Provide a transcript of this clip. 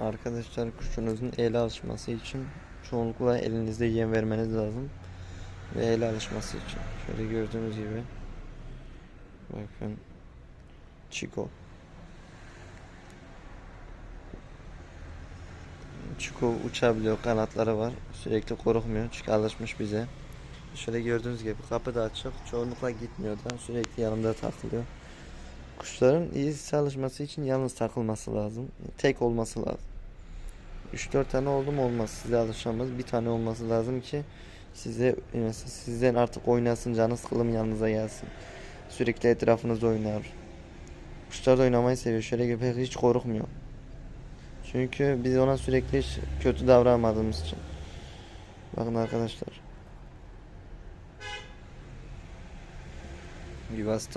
Arkadaşlar kuşunuzun ele alışması için çoğunlukla elinizde yem vermeniz lazım. Ve ele alışması için. Şöyle gördüğünüz gibi. Bakın. Chico. Chico uçabiliyor, kanatları var. Sürekli korkmuyor çünkü alışmış bize. Şöyle gördüğünüz gibi kapı da açık. Çoğunlukla gitmiyor da sürekli yanımda takılıyor. Kuşların iyi çalışması için yalnız takılması lazım. Tek olması lazım. 3-4 tane oldu mu olmaz. Size alışamaz. Bir tane olması lazım ki size mesela sizden artık oynasın canı sıkılım yanınıza gelsin. Sürekli etrafınızda oynar. Kuşlar da oynamayı seviyor. Şöyle gibi hiç korkmuyor. Çünkü biz ona sürekli kötü davranmadığımız için. Bakın arkadaşlar. Yuvası da